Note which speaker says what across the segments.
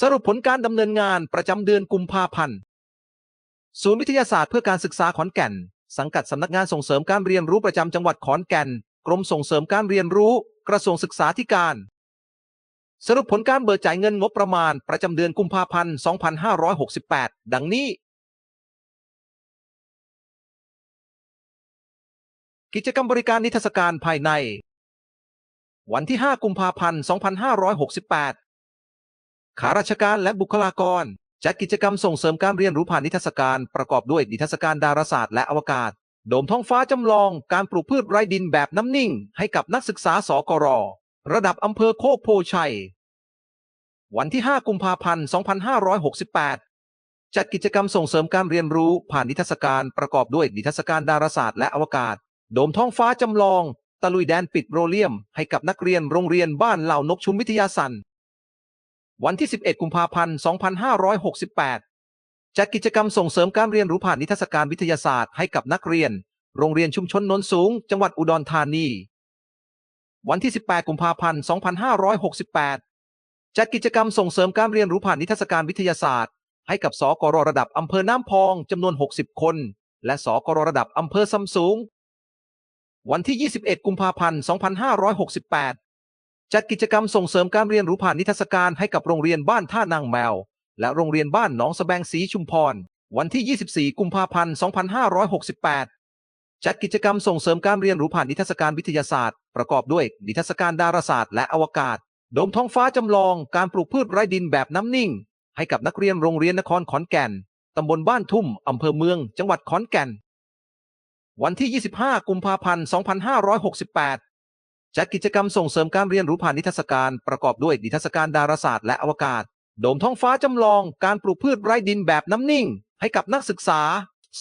Speaker 1: สรุปผลการดำเนินงานประจำเดือนกุมภาพันธ์ ศูนย์วิทยาศาสตร์เพื่อการศึกษาขอนแก่น สังกัดสำนักงานส่งเสริมการเรียนรู้ประจำจังหวัดขอนแก่น กรมส่งเสริมการเรียนรู้ กระทรวงศึกษาธิการ สรุปผลการเบิกจ่ายเงินงบประมาณประจำเดือนกุมภาพันธ์ 2568 ดังนี้ กิจกรรมบริการนิทรรศการภายใน วันที่ 5 กุมภาพันธ์ 2568 ข้าราชการและบุคลากร จัดกิจกรรมส่งเสริมการเรียนรู้ผ่านนิทรรศการ ประกอบด้วยนิทรรศการดาราศาสตร์และอวกาศ โดมท้องฟ้าจำลอง การปลูกพืชไร้ดินแบบน้ำนิ่ง ให้กับนักศึกษาสกร ระดับอำเภอโคกโพชัย วันที่ 5 กุมภาพันธ์ 2568 จัดกิจกรรมส่งเสริมการเรียนรู้ผ่านนิทรรศการประกอบด้วยนิทรรศการดาราศาสตร์และอวกาศ โดมท้องฟ้าจำลอง ตะลุยแดนปิดโรเลียม ให้กับนักเรียนโรงเรียนบ้านเหล่านกชุมวิทยาสัน วันที่ 11 กุมภาพันธ์ 2568 จัดกิจกรรมส่งเสริมการเรียนรู้ผ่านนิทรรศการวิทยาศาสตร์ให้กับนักเรียน โรงเรียนชุมชนนนสูง จังหวัดอุดรธานี วันที่ 18 กุมภาพันธ์ 2568 จัดกิจกรรมส่งเสริมการเรียนรู้ผ่านนิทรรศการวิทยาศาสตร์ ให้กับสกรระดับอำเภอน้ำพองจำนวน 60 คน และสกรระดับอำเภอซำสูง วันที่ 21 กุมภาพันธ์ 2568 จัดกิจกรรมส่งเสริมการเรียนรู้ผ่านนิทรรศการให้กับโรงเรียนบ้านท่านางแมว และโรงเรียนบ้านหนองสะแบงสีชุมพร วันที่ 24 กุมภาพันธ์ 2568 จัดกิจกรรมส่งเสริมการเรียนรู้ผ่านนิทรรศการวิทยาศาสตร์ ประกอบด้วยนิทรรศการดาราศาสตร์และอวกาศ โดมท้องฟ้าจำลองการปลูกพืชไร้ดินแบบน้ำนิ่ง ให้กับนักเรียนโรงเรียนนครขอนแก่นตำบลบ้านทุ่มอำเภอเมือง จังหวัดขอนแก่น วันที่ 25 กุมภาพันธ์ 2568 จัดกิจกรรมส่งเสริมการเรียนรู้ผ่านนิทรรศการประกอบด้วยนิทรรศการดาราศาสตร์และอวกาศ โดมท้องฟ้าจำลองการปลูกพืชไร้ดินแบบน้ำนิ่ง ให้กับนักศึกษา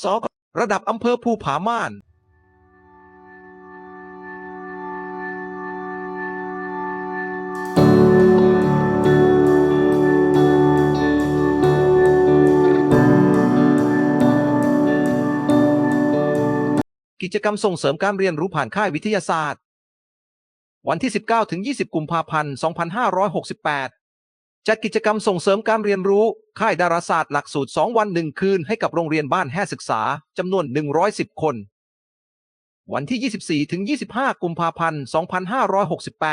Speaker 1: สกระดับอำเภอภูผาม่านกิจกรรมส่งเสริมการเรียนรู้ผ่านค่ายวิทยาศาสตร์ วันที่ 19 ถึง 20 กุมภาพันธ์ 2568 จัดกิจกรรมส่งเสริมการเรียนรู้ ค่ายดาราศาสตร์หลักสูตร 2 วัน 1 คืนให้กับโรงเรียนบ้านแห่ศึกษาจำนวน 110 คน วันที่ 24 ถึง 25 กุมภาพันธ์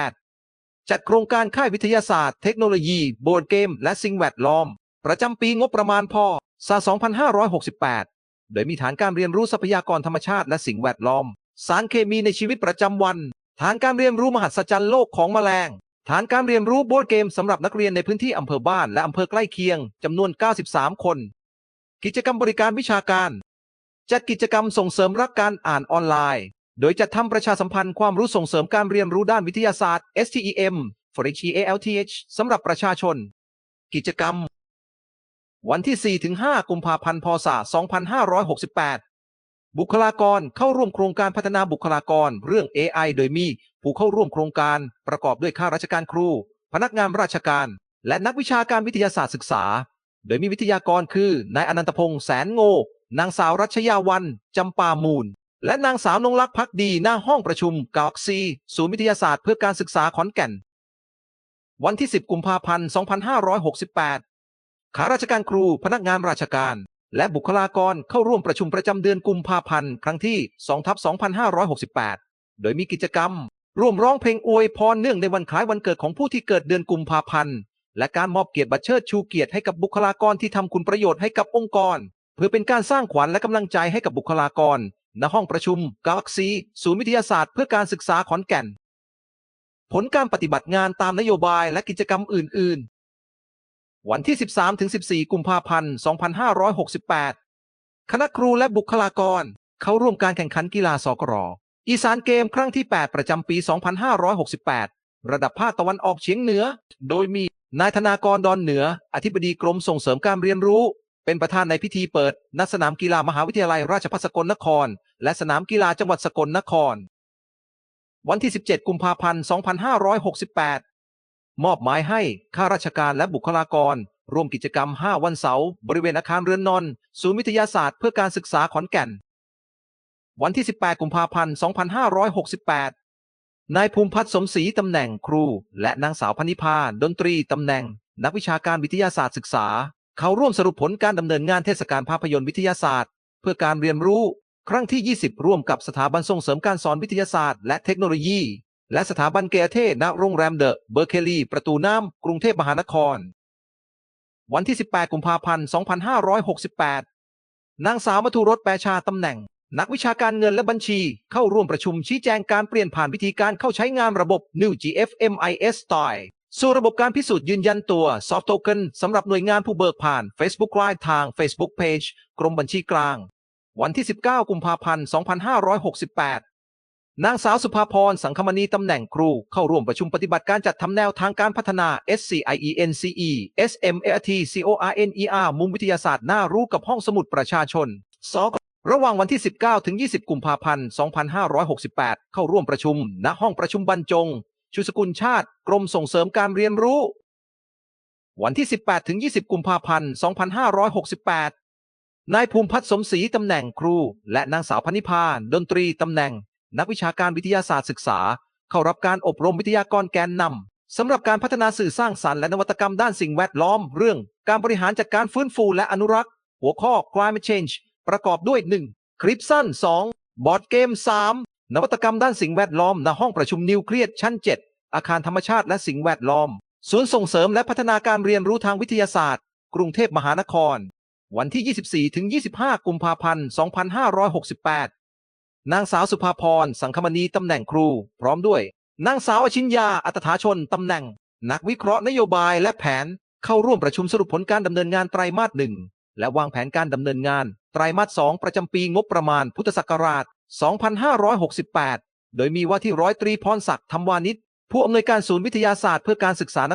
Speaker 1: 2568 จัดโครงการค่ายวิทยาศาสตร์ เทคโนโลยีบอร์ดเกม และสิ่งแวดล้อม ประจำปีงบประมาณพศ2568 โดยมีฐานการเรียนรู้ทรัพยากรธรรมชาติและสิ่งแวดล้อม สารเคมีในชีวิตประจำวัน ฐานการเรียนรู้มหัศจรรย์โลกของแมลง ฐานการเรียนรู้บอร์ดเกมสำหรับนักเรียนในพื้นที่อำเภอบ้านและอำเภอใกล้เคียงจำนวน 93 คน กิจกรรมบริการวิชาการ จัดกิจกรรมส่งเสริมรักการอ่านออนไลน์ โดยจัดทำประชาสัมพันธ์ความรู้ส่งเสริมการเรียนรู้ด้านวิทยาศาสตร์ STEM for HEALTH สำหรับประชาชน กิจกรรม วันที่ 4-5 กุมภาพันธ์ พศ 2568 บุคลากรเข้าร่วมโครงการพัฒนาบุคลากรเรื่อง AI โดยมีผู้เข้าร่วมโครงการประกอบด้วยข้าราชการครู พนักงานราชการ และนักวิชาการวิทยาศาสตร์ศึกษา โดยมีวิทยากรคือนายอนันตพงษ์แสนโงนางสาวรัชยาวันจำปามูล และนางสาวนงลักษณ์พักดีหน้าห้องประชุมกาอกซีศูนย์วิทยาศาสตร์เพื่อการศึกษาขอนแก่น วันที่ 10 กุมภาพันธ์ 2568 ข้าราชการครูพนักงานราชการ และบุคลากรเข้าร่วมประชุมประจำเดือนกุมภาพันธ์ครั้งที่2ทับ2568 โดยมีกิจกรรม ร่วมร้องเพลงอวยพรเนื่องในวันคล้ายวันเกิดของผู้ที่เกิดเดือนกุมภาพันธ์ และการมอบเกียรติบัตรเชิดชูเกียรติให้กับบุคลากรที่ทำคุณประโยชน์ให้กับองค์กร เพื่อเป็นการสร้างขวัญและกำลังใจให้กับบุคลากร ณห้องประชุมกาล็กซีศูนย์วิทยาศาสตร์เพื่อการศึกษาขอนแก่น ผลการปฏิบัติงานตามนโยบายและกิจกรรมอื่น ๆ วันที่ 13-14 กุมภาพันธ์ 2568 คณะครูและบุคลากร เข้าร่วมการแข่งขันกีฬาสกรอีสานเกมครั้งที่ 8 ประจำปี 2568 ระดับภาคตะวันออกเฉียงเหนือ โดยมีนายธนากรดอนเหนือ อธิบดีกรมส่งเสริมการเรียนรู้ เป็นประธานในพิธีเปิดณสนามกีฬามหาวิทยาลัยราชภัฏสกลนคร และสนามกีฬาจังหวัดสกลนคร วันที่ 17 กุมภาพันธ์ 2568 มอบหมายให้ข้าราชการและบุคลากร ร่วมกิจกรรม 5 วันเสาร์บริเวณอาคารเรือนนอน ศูนย์วิทยาศาสตร์เพื่อการศึกษาขอนแก่น วันที่ 18 กุมภาพันธ์ 2568 นายภูมิพัฒน์สมศรีตำแหน่งครู และนางสาวพนิพาดนตรีตำแหน่ง นักวิชาการวิทยาศาสตร์ศึกษา เขาร่วมสรุปผลการดำเนินงานเทศกาลภาพยนตร์วิทยาศาสตร์ เพื่อการเรียนรู้ ครั้งที่ 20 ร่วมกับสถาบันส่งเสริมการสอนวิทยาศาสตร์ และเทคโนโลยี และสถาบันเกเทณโรงแรมเดอะเบอร์เคลีประตูน้ำกรุงเทพมหานคร วันที่ 18 กุมภาพันธ์ 2568 นางสาวมัทุรสแปรชาตำแหน่ง นักวิชาการเงินและบัญชีเข้าร่วมประชุมชี้แจงการเปลี่ยนผ่านวิธีการเข้าใช้งานระบบ New GFMIS Style สู่ระบบการพิสูจน์ยืนยันตัว Soft Token สำหรับหน่วยงานผู้เบิกผ่าน Facebook Live ทาง Facebook Page กรมบัญชีกลาง วันที่ 19 กุมภาพันธ์ 2568 นางสาวสุภาพร สังคมณีตำแหน่งครู เข้าร่วมประชุมปฏิบัติการจัดทำแนวทางการพัฒนา SCIENCE SMART CORNER มุมวิทยาศาสตร์น่ารู้กับห้องสมุดประชาชนสกระหว่างวันที่ 19 ถึง 20 กุมภาพันธ์ 2568 เข้าร่วมประชุม ณ ห้องประชุมบรรจง ชุสกุลชาติ กรมส่งเสริมการเรียนรู้ วันที่ 18 ถึง 20 กุมภาพันธ์ 2568 นายภูมิพัฒน์สมศรีตำแหน่งครู และนางสาวพนิพาดนตรีตำแหน่ง นักวิชาการวิทยาศาสตร์ศึกษา เข้ารับการอบรมวิทยากรแกนนำสำหรับการพัฒนาสื่อสร้างสรรค์และนวัตกรรมด้านสิ่งแวดล้อม เรื่อง การบริหารจัดการฟื้นฟูและอนุรักษ์ หัวข้อ climate change ประกอบด้วย 1. คลิปสั้น 2. บอร์ดเกม 3. นวัตกรรมด้านสิ่งแวดล้อมณห้องประชุมนิวเคลียร์ชั้น 7 อาคารธรรมชาติและสิ่งแวดล้อมศูนย์ส่งเสริมและพัฒนาการเรียนรู้ทางวิทยาศาสตร์ กรุงเทพมหานคร วันที่ 24 ถึง 25 กุมภาพันธ์ 2568 นางสาวสุภาพรสังคมณีตำแหน่งครู พร้อมด้วย นางสาวอชินยาอัตถาชนตำแหน่ง นักวิเคราะห์นโยบายและแผนเข้าร่วมประชุมสรุปผลการดำเนินงานไตรมาสหนึ่งและวางแผนการดำเนินงาน ไตรมาสสองประจำปีงบประมาณพุทธศักราช 2568 โดยมีว่าที่ร้อยตรีพรศักดิ์ธรรมวานิชผู้อำนวยการศูนย์วิทยาศาสตร์เพื่อการศึกษาน